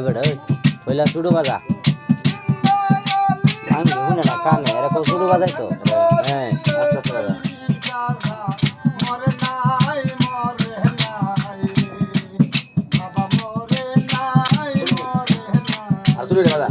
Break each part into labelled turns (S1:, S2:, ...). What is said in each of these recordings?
S1: ওই বেটা ওই ওইলা সুডু বাজা। আমি শুনে না, কানে এরকম সুডু বাজাই তো? হ্যাঁ আস্তে আস্তে বাজা। আর সুডু বাজা?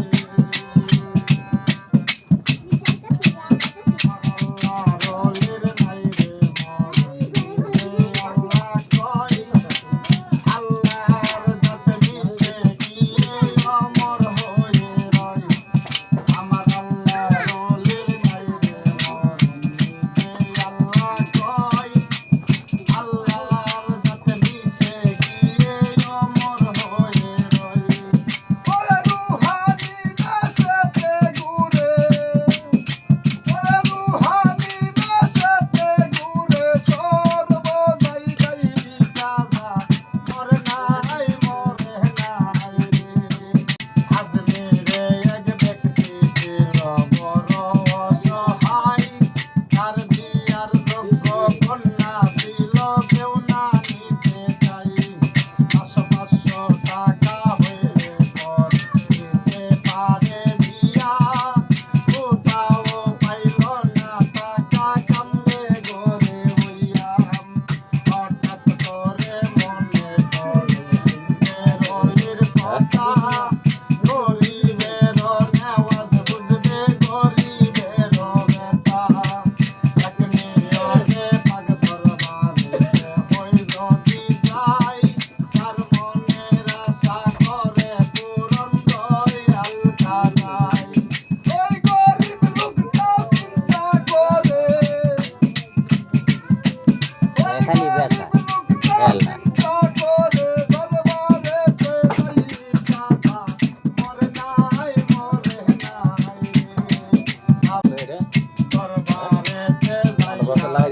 S1: রসগোল্লা